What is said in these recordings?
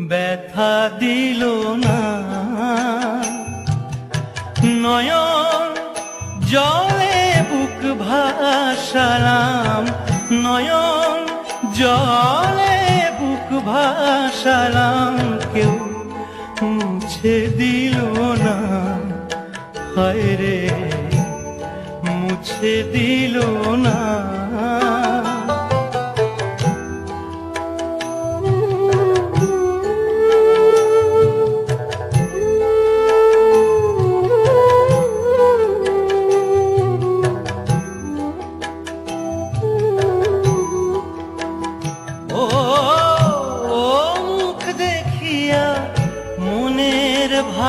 ব্যথা দিল না। নয়ন জলে বুক ভাসালাম। নয়ন জলে বুক ভাসালাম। কেউ মুছে দিল না। হায় রে, মুছে দিল না।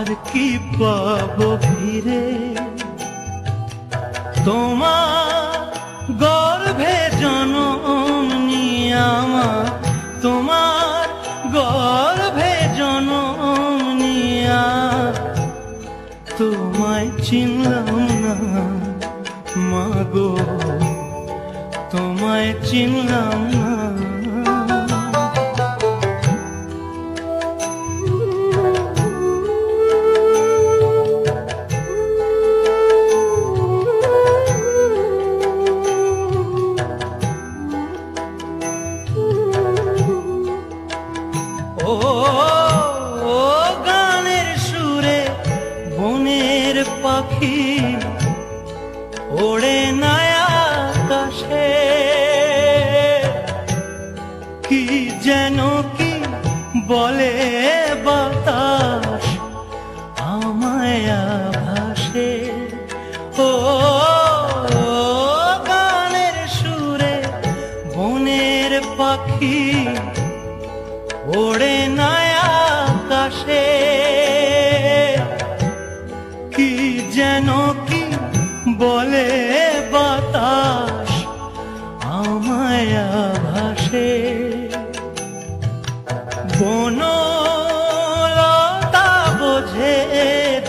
আর কি পাবো ফিরে? তোমার গর্ভে জনম নিয়ে আমার, তোমার গর্ভে জনম নিয়া তোমায় চিনলাম না। মাগো তোমায় চিনলাম পাখি ওড়ে নায়া আকাশে। কি যেন কি বলে বাতাস আমায় ভাসে ও গানের সুরে বনের পাখি বলে বাতাস, আমায় ভাসে। বনলতা বোঝে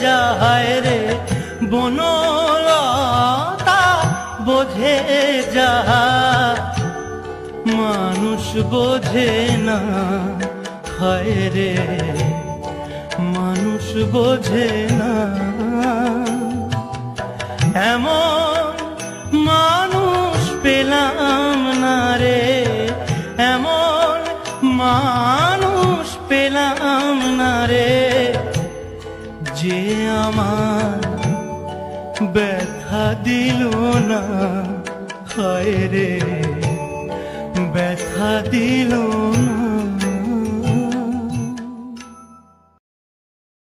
যায় রে, বনলতা বোঝে যায় মানুষ বোঝে না, হায় রে, মানুষ বোঝে না। এমন মানুষ পেলাম না রে। এমন মানুষ পেলাম না রে। যে আমার ব্যথা দিল না, হায় রে। ব্যথা দিল